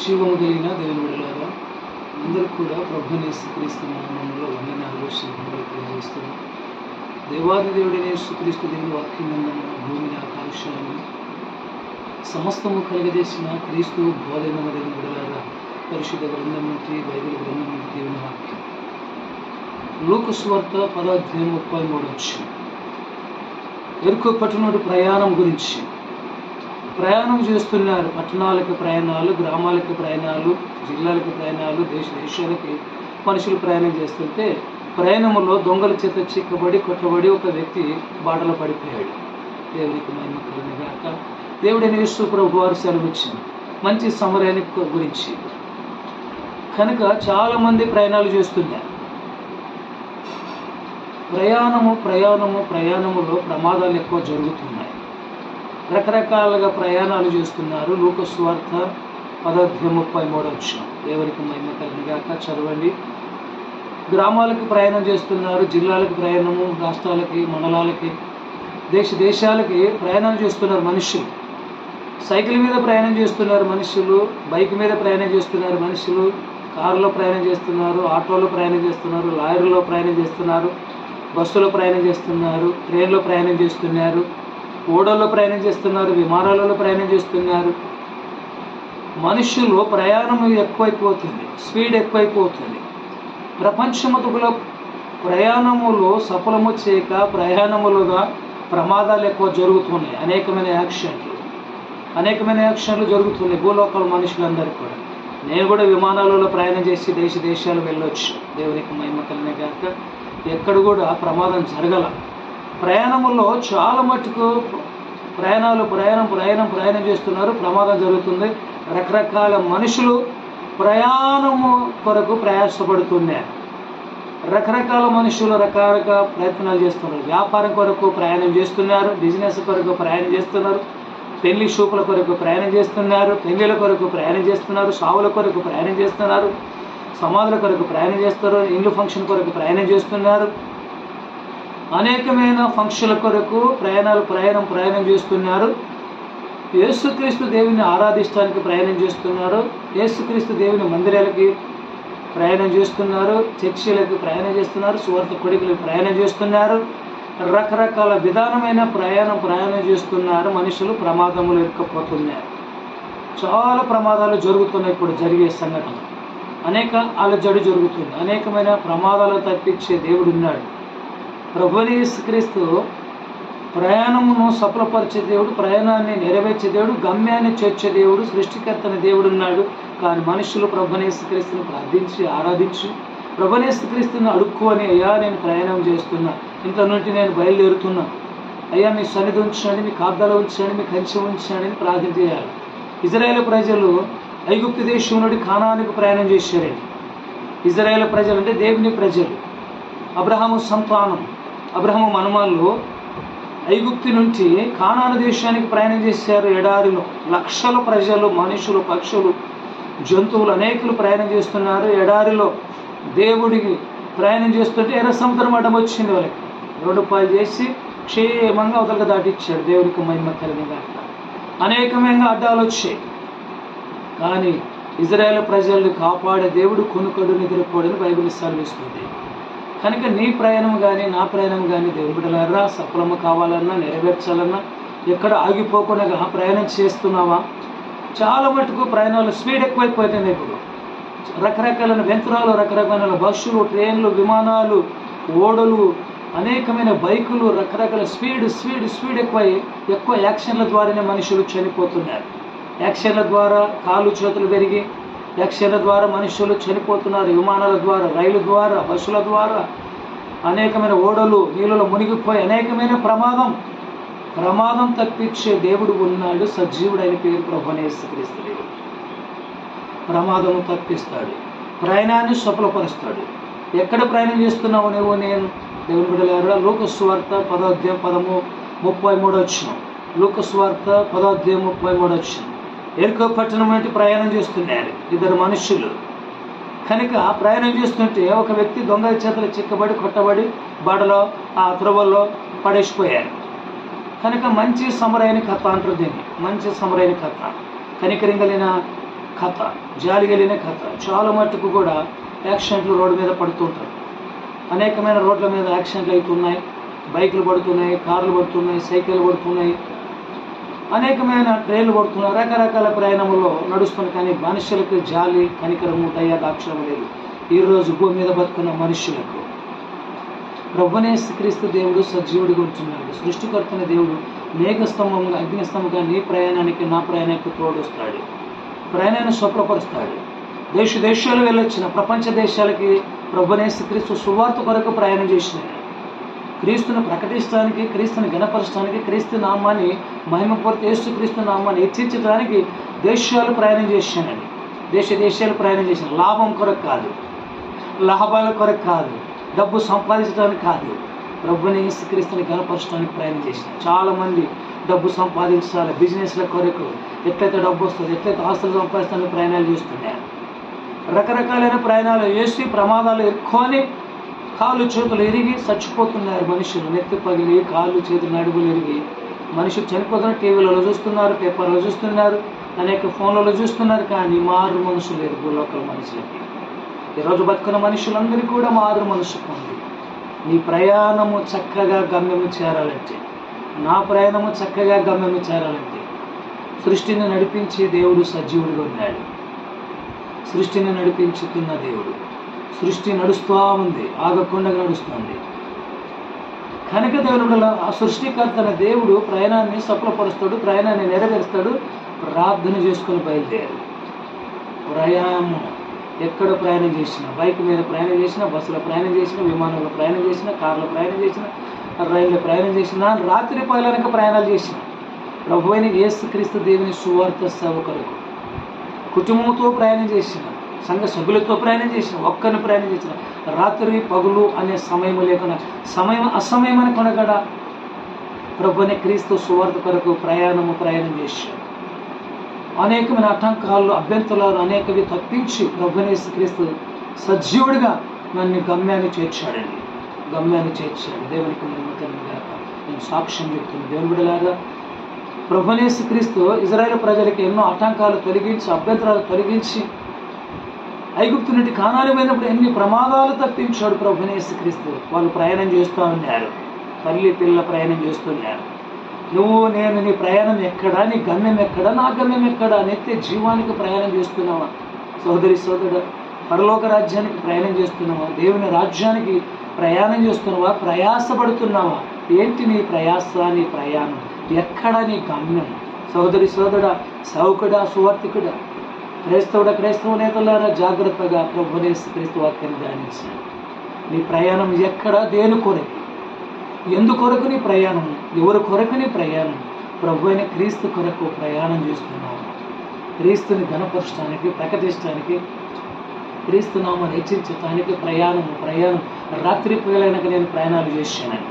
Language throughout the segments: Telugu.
జీవము కలిగిన దేవుని విడలారా అందరికి కూడా ప్రభుని క్రీస్తు నామంలో వందనాలు శుభములు తెలియజేస్తున్నాం. దేవాది దేవుడైన యేసుక్రీస్తు దేవుని వాక్యం భూమిని ఆకాశాన్ని సమస్తము కలిగజేసిన క్రీస్తు బోధన దేవుని విడలారా పరిశుద్ధ గ్రంథం నుంచి బైబిల్ గ్రంథం నుండి దేవుని వాక్యం. లూకు స్వార్త పదాధ్యాయం ముప్పై మూడు వచ్చి ఎరుకు పట్టణుడి ప్రయాణం గురించి ప్రయాణం చేస్తున్నారు. పట్టణాలకు ప్రయాణాలు గ్రామాలకు ప్రయాణాలు జిల్లాలకు ప్రయాణాలు దేశ దేశాలకి మనుషులు ప్రయాణం చేస్తుంటే ప్రయాణంలో దొంగల చేత చిక్కబడి కొట్టబడి ఒక వ్యక్తి బాటలో పడిపోయాడు. దేవునికి మహిమ కలిగిన దేవుడైన యేసు ప్రభు వారు సెలవిచ్చింది మంచి సమరానికి గురించి. కనుక చాలామంది ప్రయాణాలు చేస్తున్నారు. ప్రయాణము ప్రయాణము ప్రయాణములో ప్రమాదాలు ఎక్కువ జరుగుతున్నాయి. రకరకాలుగా ప్రయాణాలు చేస్తున్నారు. లోకస్వార్థ పదార్థం ముప్పై మూడు వచ్చిన దేవునికి మహిమ కలిగిగాక చదవండి. గ్రామాలకు ప్రయాణం చేస్తున్నారు జిల్లాలకు ప్రయాణము రాష్ట్రాలకి మండలాలకి దేశ దేశాలకి ప్రయాణం చేస్తున్నారు మనుషులు. సైకిల్ మీద ప్రయాణం చేస్తున్నారు మనుషులు బైక్ మీద ప్రయాణం చేస్తున్నారు మనుషులు కారులో ప్రయాణం చేస్తున్నారు ఆటోలో ప్రయాణం చేస్తున్నారు లారీలో ప్రయాణం చేస్తున్నారు బస్సులో ప్రయాణం చేస్తున్నారు ట్రైన్లో ప్రయాణం చేస్తున్నారు. ఓడల్లో ప్రయాణం చేస్తున్నారు విమానాలలో ప్రయాణం చేస్తున్నారు. మనుషులు ప్రయాణం ఎక్కువైపోతుంది స్పీడ్ ఎక్కువైపోతుంది. ప్రపంచమతుకుల ప్రయాణములో సఫలము చేయక ప్రయాణములుగా ప్రమాదాలు ఎక్కువ జరుగుతున్నాయి. అనేకమైన యాక్సిడెంట్లు అనేకమైన యాక్సిడెంట్లు జరుగుతున్నాయి భూలోకాల మనుషులందరికీ కూడా. నేను కూడా విమానాలలో ప్రయాణం చేసి దేశ దేశాలు వెళ్ళొచ్చు. దేవునికి మహిమ కలిగిన ఎక్కడ కూడా ప్రమాదం జరగల. ప్రయాణంలో చాలా మటుకు ప్రయాణాలు ప్రయాణం ప్రయాణం ప్రయాణం చేస్తున్నారు. ప్రమాదం జరుగుతుంది. రకరకాల మనుషులు ప్రయాణము కొరకు ప్రయాసపడుతున్నారు రకరకాల మనుషులు రకరకాల ప్రయత్నాలు చేస్తున్నారు. వ్యాపారం కొరకు ప్రయాణం చేస్తున్నారు. బిజినెస్ కొరకు ప్రయాణం చేస్తున్నారు. పెళ్ళి షూపుల కొరకు ప్రయాణం చేస్తున్నారు. పెళ్ళిల కొరకు ప్రయాణం చేస్తున్నారు. సావుల కొరకు ప్రయాణం చేస్తున్నారు. సమాధుల కొరకు ప్రయాణం చేస్తారు ఇండ్లు ఫంక్షన్ కొరకు ప్రయాణం చేస్తున్నారు. అనేకమైన ఫంక్షన్ల కొరకు ప్రయాణాలు ప్రయాణం ప్రయాణం చేస్తున్నారు. యేసుక్రీస్తు దేవుని ఆరాధించడానికి ప్రయాణం చేస్తున్నారు. యేసుక్రీస్తు దేవుని మందిరాలకి ప్రయాణం చేస్తున్నారు. చర్చిలకు ప్రయాణం చేస్తున్నారు. సువార్త కొడుకులకు ప్రయాణం చేస్తున్నారు. రకరకాల విధానమైన ప్రయాణం ప్రయాణం చేస్తున్నారు. మనుషులు ప్రమాదములు ఇరుక్కపోతున్నారు చాలా ప్రమాదాలు జరుగుతున్నాయి ఇప్పుడు జరిగే సంఘటన అనేక అలజడి జరుగుతుంది. అనేకమైన ప్రమాదాలు తప్పించే దేవుడు ఉన్నాడు. ప్రభుని క్రీస్తు ప్రయాణమును సఫలపరిచే దేవుడు ప్రయాణాన్ని నెరవేర్చే దేవుడు గమ్యాన్ని చేర్చే దేవుడు సృష్టికర్తని దేవుడు ఉన్నాడు. కానీ మనుషులు ప్రభునేసుక్రీస్తుని ప్రార్థించి ఆరాధించి ప్రభునేసుక్రీస్తుని అడుక్కోని అయ్యా నేను ప్రయాణం చేస్తున్నా. ఇంట్లో నుండి నేను బయలుదేరుతున్నా. అయ్యా మీ సన్నిధి ఉంచండి మీ కాబ్దాలు ఉంచండి మీ కంచె ఉంచండి అని ప్రార్థన చేయాలి. ఇజ్రాయేల్ ప్రజలు ఐగుప్తు దేశం నుండి కానానికి ప్రయాణం చేశారండి. ఇజ్రాయేల్ ప్రజలు అంటే దేవుని ప్రజలు. అబ్రహాము సంతానం. అబ్రహము మనమాల్లో ఐగుప్తి నుంచి కానాను దేశానికి ప్రయాణం చేశారు. ఎడారిలో లక్షల ప్రజలు మనుషులు పక్షులు జంతువులు అనేకులు ప్రయాణం చేస్తున్నారు. ఎడారిలో దేవుడికి ప్రయాణం చేస్తుంటే ఎర్ర సముద్రం అడ్డం వచ్చింది వాళ్ళకి. రెండు పాలు చేసి క్షేమంగా అవతలకు దాటిచ్చాడు దేవుడికి మహిమ కలిగిన అనేకమైన అడ్డాలు వచ్చాయి. కానీ ఇజ్రాయేల్ ప్రజల్ని కాపాడే దేవుడు కొనుకడు నిద్రపోడని బైబిల్ సెలవిస్తుంది. కనుక నీ ప్రయాణం కానీ నా ప్రయాణం కానీ దేవుడు బిడ్డలారా సఫలము కావాలన్నా నెరవేర్చాలన్నా ఎక్కడ ఆగిపోకుండా ప్రయాణం చేస్తున్నావా? చాలా మటుకు ప్రయాణాలు స్పీడ్ ఎక్కువైపోతుంది ఇప్పుడు. రకరకాలైన యంత్రాలు రకరకాల బస్సులు ట్రైన్లు విమానాలు ఓడలు అనేకమైన బైకులు రకరకాల స్పీడ్ స్పీడ్ స్పీడ్ ఎక్కువై ఎక్కువ యాక్షన్ల ద్వారానే మనుషులు చనిపోతున్నారు. యాక్షన్ల ద్వారా కాళ్ళు చేతులు పెరిగి యక్షల ద్వారా మనుషులు చనిపోతున్నారు విమానాల ద్వారా రైలు ద్వారా బస్సుల ద్వారా. అనేకమైన ఓడలు నీళ్ళలో మునిగిపోయి అనేకమైన ప్రమాదం. ప్రమాదం తప్పించే దేవుడు ఉన్నాడు సజీవుడైన పేరు ప్రభునేశ్వరిస్తు ప్రమాదము తప్పిస్తాడు ప్రయాణాన్ని సఫలపరుస్తాడు. ఎక్కడ ప్రయాణం చేస్తున్నావు నువ్వు నేను? దేవుని బిడ్డలారా లోకస్వార్త పదాధ్యాయం పదము ముప్పై మూడు వచ్చిన లోకస్వార్త పదాధ్యాయం ముప్పై మూడు వచ్చిన ఎరుకో పట్టణం వంటి ప్రయాణం చేస్తున్నారు ఇద్దరు మనుషులు కనుక ప్రయాణం చేస్తుంటే ఒక వ్యక్తి దొంగ చేతులు చిక్కబడి కొట్టబడి బడలో ఆ త్రవల్లో పడేసిపోయారు. కనుక మంచి సమరైన కథ అంటారు దీన్ని. మంచి సమరైన కథ కనికరింగలిన కథ జాలిగలిన కథ చాలా మట్టుకు కూడా యాక్సిడెంట్లు రోడ్డు మీద పడుతుంటారు అనేకమైన రోడ్ల మీద యాక్సిడెంట్లు అవుతున్నాయి. బైకులు పడుతున్నాయి కార్లు పడుతున్నాయి సైకిళ్ళు పడుతున్నాయి. అనేకమైన ట్రైన్లు పడుతున్నాయి రకరకాల ప్రయాణంలో నడుస్తుంది కానీ మనుషులకు జాలి కనికరము ఉంటాయా దాక్షరం లేదు ఈరోజు భూమి మీద బతుకున్న మనుషులకు ప్రభునేశ్వక్రీస్తు దేవుడు సజీవుడిగా ఉంటున్నాడు. సృష్టికర్తన దేవుడు మేఘస్తంభంగా అగ్నిస్తంభంగా నీ ప్రయాణానికి నా ప్రయాణానికి తోడుస్తాడు. ప్రయాణాన్ని శుభ్రపరుస్తాడు. దేశ దేశాలు వెళ్ళొచ్చిన ప్రపంచ దేశాలకి ప్రభునేశ్వక్రీస్తు సువార్త కొరకు ప్రయాణం చేసినాడు. క్రీస్తును ప్రకటించడానికి క్రీస్తుని గణపరచడానికి క్రీస్తు నామాన్ని మహిమపూర్తి యేసు క్రీస్తు నామాన్ని హెచ్చించడానికి దేశాలు ప్రయాణం చేశానండి. దేశ దేశాలు ప్రయాణం చేశాను. లాభం కొరకు కాదు. లాభాల కొరకు కాదు. డబ్బు సంపాదించడానికి కాదు. ప్రభుని యేసుక్రీస్తుని గణపరచడానికి ప్రయాణం చేసిన చాలామంది డబ్బు సంపాదించాలి. బిజినెస్ల కొరకు ఎట్లయితే డబ్బు వస్తుంది ఎట్లయితే ఆస్తులు సంపాదిస్తానికి ప్రయాణాలు చేస్తున్నారు రకరకాలైన ప్రయాణాలు చేసి ప్రమాదాలు ఎక్కువని కాళ్ళు చేతులు ఎరిగి చచ్చిపోతున్నారు మనుషులు. నెత్తి పగిలి కాళ్ళు చేతులు నడుగులు ఎరిగి మనుషులు చనిపోతున్న టీవీలలో చూస్తున్నారు పేపర్లో చూస్తున్నారు అనేక ఫోన్లలో చూస్తున్నారు. కానీ మారు మనుషులు లేరు భూలోకల మనుషులకి. ఈరోజు బతుకున్న మనుషులందరికీ కూడా మారు మనసు ఉంది. నీ ప్రయాణము చక్కగా గమ్యము చేరాలంటే నా ప్రయాణము చక్కగా గమ్యము చేరాలంటే సృష్టిని నడిపించే దేవుడు సజీవుడిగా ఉన్నాడు. సృష్టిని నడిపించుతున్న దేవుడు. సృష్టి నడుస్తూ ఉంది ఆగకుండా నడుస్తుంది. కనుక దేవుడు ఆ సృష్టికర్తన దేవుడు ప్రయాణాన్ని సఫలపరుస్తాడు ప్రయాణాన్ని నెరవేరుస్తాడు ప్రార్థన చేసుకొని బయలుదేరు ప్రయాణం ఎక్కడ ప్రయాణం చేసినా బైక్ మీద ప్రయాణం చేసినా బస్సులో ప్రయాణం చేసినా విమానంలో ప్రయాణం చేసినా కార్లో ప్రయాణం చేసినా రైల్లో ప్రయాణం చేసినా రాత్రి పగలనక ప్రయాణాలు చేసిన. ప్రభు అయిన యేసుక్రీస్తు దేవుని సువార్త సేవకులకు కుటుంబంతో ప్రయాణం చేసిన సంఘ సభ్యులతో ప్రయాణం చేసిన ఒక్కరిని ప్రయాణం చేసిన రాత్రి పగులు అనే సమయం లేకుండా సమయం అసమయం అని కొనగడ ప్రభుని క్రీస్తు సువార్త కొరకు ప్రయాణము ప్రయాణం చేశాడు. అనేకమైన ఆటంకాలు అభ్యంతరాలు అనేకవి తప్పించి ప్రభునేసి క్రీస్తు సజీవుడిగా నన్ను గమ్యాన్ని చేర్చాడండి. గమ్యాన్ని చేర్చాడు. దేవునికి నేను సాక్ష్యం చెప్తున్నాను దేవుని బిడలాగా ప్రభునేసి క్రీస్తు ఇజ్రాయేల్ ప్రజలకి ఎన్నో ఆటంకాలు తొలగించి అభ్యంతరాలు తొలగించి ఐగుప్తు నుండి కానాలు పోయినప్పుడు ఎన్ని ప్రమాదాలు తప్పించాడు ప్రభునేసి క్రీస్తు వాళ్ళు ప్రయాణం చేస్తూ ఉన్నారు. తల్లి పిల్ల ప్రయాణం చేస్తున్నారు నువ్వు నేను నీ ప్రయాణం ఎక్కడా? నీ గమ్యం ఎక్కడా? నా గమ్యం ఎక్కడా? నిత్య జీవానికి ప్రయాణం చేస్తున్నావా? సోదరి సోదరుడు పరలోక రాజ్యానికి ప్రయాణం చేస్తున్నావా? దేవుని రాజ్యానికి ప్రయాణం చేస్తున్నావా? ప్రయాసపడుతున్నావా? ఏంటి నీ ప్రయాస నీ ప్రయాణం? ఎక్కడ నీ గమ్యం? సోదరి సోదరుడా సౌకుడా సువర్తికుడా క్రైస్తవుడ క్రైస్తవ నేతలారా జాగ్రత్తగా ప్రభునేసి క్రీస్తు వాక్యాన్ని ధ్యానించాడు నీ ప్రయాణం ఎక్కడ దేని కొరకు? ఎందు కొరకు నీ ప్రయాణం? ఎవరి కొరకు నీ ప్రయాణం? ప్రభు అయిన క్రీస్తు కొరకు ప్రయాణం చేస్తున్నాము క్రీస్తుని ఘనపరచడానికి ప్రకటించడానికి క్రీస్తునామని హెచ్చించడానికి ప్రయాణం ప్రయాణం. రాత్రి పిల్లలైనక నేను ప్రయాణాలు చేశానని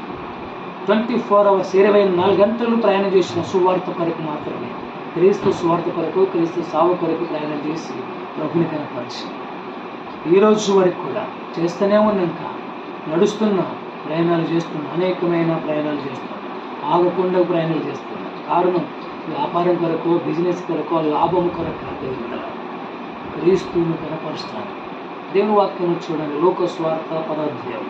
ట్వంటీ ఫోర్ అవర్స్ ఇరవై నాలుగు గంటలు ప్రయాణం చేసిన సువార్త కొరకు మాత్రమే. క్రీస్తు స్వార్థ కొరకు క్రీస్తు సావు కొరకు ప్రయాణం చేసి ప్రభుని కనపరిచి. ఈ రోజు వరకు కూడా చేస్తూనే ఉన్నాక నడుస్తున్నా ప్రయాణాలు చేస్తున్నా అనేకమైన ప్రయాణాలు చేస్తున్నా. ఆగకుండా ప్రయాణాలు చేస్తున్నా. కారణం వ్యాపారం కొరకు బిజినెస్ కొరకు లాభం కొరకు దేవుడు క్రీస్తుని కనపరుస్తాను. దేవుని వాక్యం చూడండి. లోక స్వార్థ పదాధ్యాయం.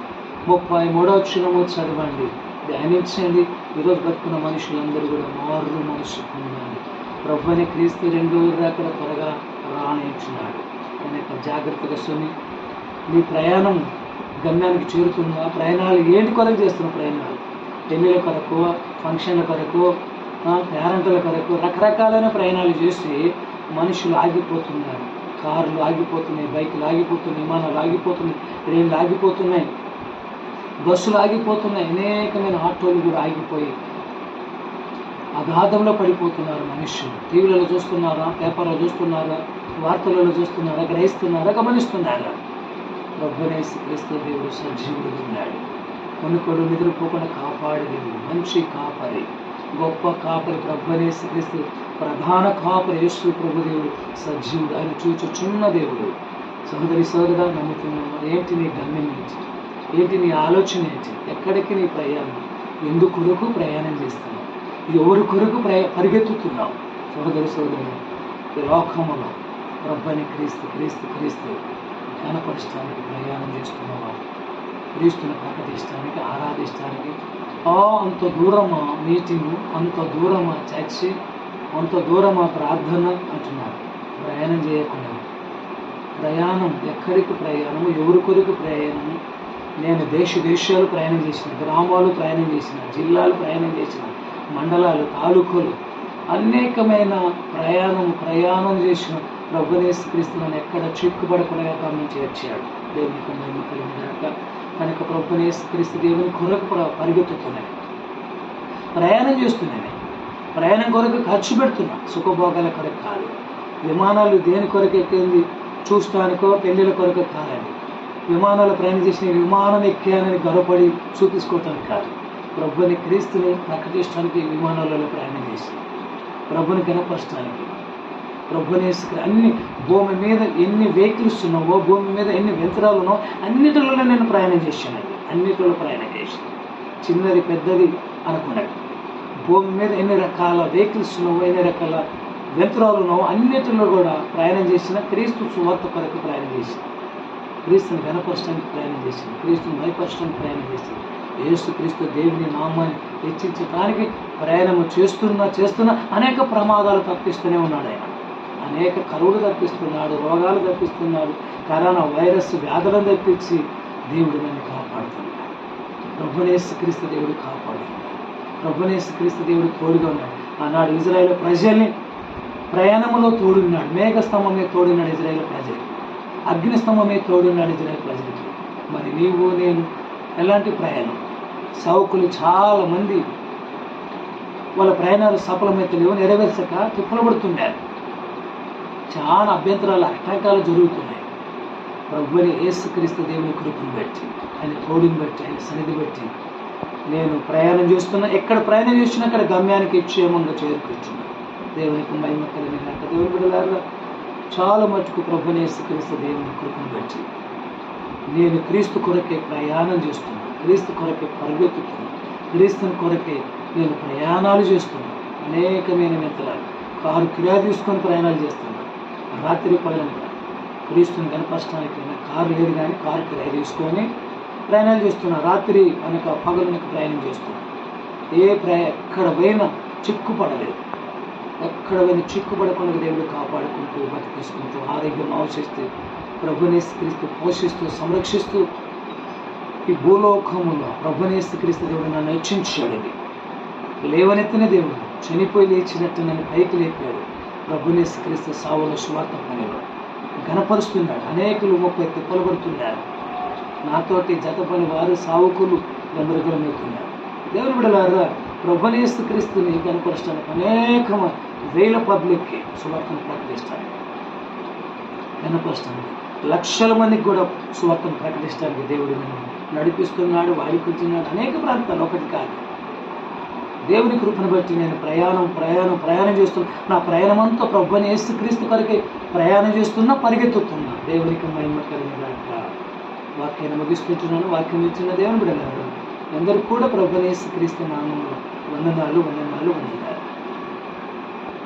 ముప్పై మూడవ క్షణము చదవండి. ధ్యానించండి. ఈరోజు బతుకున్న మనుషులందరూ కూడా మారు మనసు పొందండి ప్రభు అని క్రీస్తు రెండు దాకా త్వరగా రాణించినాడు యొక్క జాగ్రత్తగా సొమ్మి నీ ప్రయాణం గమ్యానికి చేరుతుందా ప్రయాణాలు ఏంటి కొరకు చేస్తున్న ప్రయాణాలు? పెళ్ళిల కొరకు ఫంక్షన్ల కొరకు పేరెంట్ల కొరకు రకరకాలైన ప్రయాణాలు చేసి మనుషులు ఆగిపోతున్నారు. కార్లు ఆగిపోతున్నాయి బైకులు ఆగిపోతున్నాయి విమానాలు ఆగిపోతున్నాయి ట్రైన్లు ఆగిపోతున్నాయి బస్సులు ఆగిపోతున్నాయి అనేకమైన ఆటోలు కూడా ఆగిపోయి అగాధంలో పడిపోతున్నారు మనుషులు. టీవీలలో చూస్తున్నారా? పేపర్లో చూస్తున్నారా? వార్తలలో చూస్తున్నారా? గ్రహిస్తున్నారా? గమనిస్తున్నారా? ప్రభునేసి క్రీస్తు దేవుడు సజీవుడు ఉన్నాడు. కొనుకొడు నిద్రపోకుండా కాపాడే దేవుడు మంచి కాపరి గొప్ప కాపరి ప్రభునేసి క్రీస్తు ప్రధాన కాపరి యేసు ప్రభుదేవుడు సజీవుడు. ఆయన చూచుచున్న దేవుడు. సోదరి సోదరుగా నమ్ముతున్నాను ఏంటి నీ గమ్యం ఏంటి? ఏంటి నీ ఆలోచన ఏంటి? ఎక్కడికి నీ ప్రయాణం? ఎందుకు ప్రయాణం చేస్తున్నావు? ఎవరి కొరకు పరిగెత్తుతున్నావు? సోదరి సోదరుడు ఈ లోకములో రబ్బని క్రీస్తు క్రీస్తు క్రీస్తు ఘనపరచడానికి ప్రయాణం చేస్తున్నవారు క్రీస్తుని ప్రకటించడానికి ఆరాధించడానికి ఆ అంత దూరమా మీటింగ్ అంత దూరమా చర్చి అంత దూరమా ప్రార్థన అంటున్నారు. ప్రయాణం చేయకుండా. ప్రయాణం ఎక్కడికి ప్రయాణము? ఎవరి కొరకు ప్రయాణము? నేను దేశ దేశాలు ప్రయాణం చేసిన గ్రామాలు ప్రయాణం చేసిన జిల్లాలు ప్రయాణం చేసిన మండలాలు తాలూకులు అనేకమైన ప్రయాణం ప్రయాణం చేసిన ప్రభునేసు క్రీస్తులను ఎక్కడ చిక్కుపడకుండా తమను చేర్చాడు దేవునికి మహిమ కలిగినాక కనుక ప్రభునేసు క్రీస్తు దేవుని కొరకు కూడా పరిగెత్తుతున్నాయి. ప్రయాణం చేస్తున్నాయి. ప్రయాణం కొరకు ఖర్చు పెడుతున్నా. సుఖభోగాల కొరకు కాదు. విమానాలు దేని కొరకు ఎక్కింది? చూస్తానికో పెళ్ళిళ్ళ కొరకు కాదండి. విమానాలు ప్రయాణం చేసిన విమానం ఎక్కానని గర్వపడి చూపించుకోవటానికి కాదు. ప్రభుని క్రీస్తుని ప్రకటించడానికి విమానాలలో ప్రయాణం చేసి ప్రభుని కనపరచడానికి ప్రభుని అన్ని భూమి మీద ఎన్ని వెహికల్స్ ఉన్నావో భూమి మీద ఎన్ని యంత్రాలు ఉన్నావో అన్నిటిలో నేను ప్రయాణం చేశానండి. అన్నిటిలో ప్రయాణం చేశాను చిన్నది పెద్దది అనుకున్నాడు. భూమి మీద ఎన్ని రకాల వెహికల్స్ ఉన్నావో ఎన్ని రకాల యంత్రాలు ఉన్నావో అన్నిటిలో కూడా ప్రయాణం చేసిన క్రీస్తు సువార్త కొరకు ప్రయాణం చేసింది క్రీస్తుని కనపరచడానికి ప్రయాణం చేసింది క్రీస్తుని భయపరచడానికి ప్రయాణం చేసింది యేసుక్రీస్తు దేవుని నామాన్ని హెచ్చించడానికి ప్రయాణము చేస్తున్నా చేస్తున్నా అనేక ప్రమాదాలు తప్పిస్తూనే ఉన్నాడు ఆయన. అనేక కరువులు తప్పిస్తున్నాడు రోగాలు తప్పిస్తున్నాడు కరోనా వైరస్ వ్యాధులను తప్పించి దేవుడు నన్ను కాపాడుతున్నాడు. ప్రభునేసు క్రీస్తు దేవుడు కాపాడుతున్నాడు. ప్రభునేసు క్రీస్తు దేవుడు తోడుగా ఉన్నాడు. ఆనాడు ఇజ్రాయేల్ ప్రజల్ని ప్రయాణంలో తోడున్నాడు. మేఘస్తంభమే తోడున్నాడు ఇజ్రాయేల్ ప్రజలు. అగ్నిస్తంభమే తోడున్నాడు ఇజ్రాయేల్ ప్రజలకి మరి నీవు నేను ఎలాంటి ప్రయాణం? సేవకులు చాలామంది వాళ్ళ ప్రయాణాలు సఫలమైతలేవు నెరవేర్చక తిప్పలబడుతున్నారు. చాలా అభ్యంతరాలు అటంకాలు జరుగుతున్నాయి. ప్రభుని ఏసుక్రీస్తు దేవుని కృపను బట్టి ఆయన తోడిని బట్టి ఆయన సన్నిధి బట్టి నేను ప్రయాణం చేస్తున్నా. ఎక్కడ ప్రయాణం చేస్తున్నా అక్కడ గమ్యానికి క్షేమంగా చేరుకుంటున్నా దేవునికి మహిమ కలిగిన గాక. దేవుని బిడ్డలారా చాలా మటుకు ప్రభుని ఏసుక్రీస్తు దేవుని కృపను బట్టి నేను క్రీస్తు కొరకే ప్రయాణం చేస్తున్నాను క్రీస్తు కొరకే పరిగెత్తుతున్నాను. క్రీస్తుని కొరకే నేను ప్రయాణాలు చేస్తున్నాను. అనేకమైన మిత్రాలు కారు కిరా తీసుకొని ప్రయాణాలు చేస్తున్నాను. రాత్రి పగలనగా క్రీస్తుని కనపరచడానికి నాకు కారు లేదు కానీ కారు కిరా తీసుకొని ప్రయాణాలు చేస్తున్నాను. రాత్రి అనక పగలనక ప్రయాణం చేస్తున్నాను. ఏ ప్రయా ఎక్కడ పోయినా చిక్కుపడలేదు. ఎక్కడ పోయినా చిక్కుపడకుండా దేవుడు కాపాడుకుంటూ బతికిస్తుంటూ ఆరోగ్యం ఆవశిస్తూ ప్రభునేసు క్రీస్తు పోషిస్తూ సంరక్షిస్తూ ఈ భూలోకములో ప్రభునేసు క్రీస్తు దేవుడు నన్ను హెచ్చించాడండి లేవనెత్తిన దేవుడు చనిపోయి లేచినట్టు నన్ను పైకి లేపాడు. ప్రభునేసు క్రీస్తు సావుల సువార్త పనిలో గణపరుస్తున్నాడు అనేకులు ముప్పై తిప్పలు పడుతున్నారు నాతోటి జత పని వారు సావుకులు గందరగోళమవుతున్నారు దేవుని బిడలారా ప్రభునేస్తు క్రీస్తుని కనపరచడానికి అనేక వేల పబ్లిక్కి సువార్తను ప్రకటిస్తాడు. కనపరుస్తాను లక్షల మందికి కూడా సువార్తను ప్రకటించడానికి దేవుడు నన్ను నడిపిస్తున్నాడు వాడిపుతున్నాడు అనేక ప్రాంతాలు ఒకటి కాదు. దేవుని కృపను బట్టి నేను ప్రయాణం ప్రయాణం ప్రయాణం చేస్తున్నా నా ప్రయాణం అంతా ప్రభుని యేసుక్రీస్తు కొరకే ప్రయాణం చేస్తున్నా పరిగెత్తుతున్నా. దేవునికి మహిమ కలిగినాక వాక్యాన్ని ముగిస్తుంటున్నాను వాక్యం ఇచ్చిన దేవుని బిడ్డలారు అందరూ కూడా ప్రభుని యేసుక్రీస్తు నామంలో వందనాలు వందనాలు వందనాలు.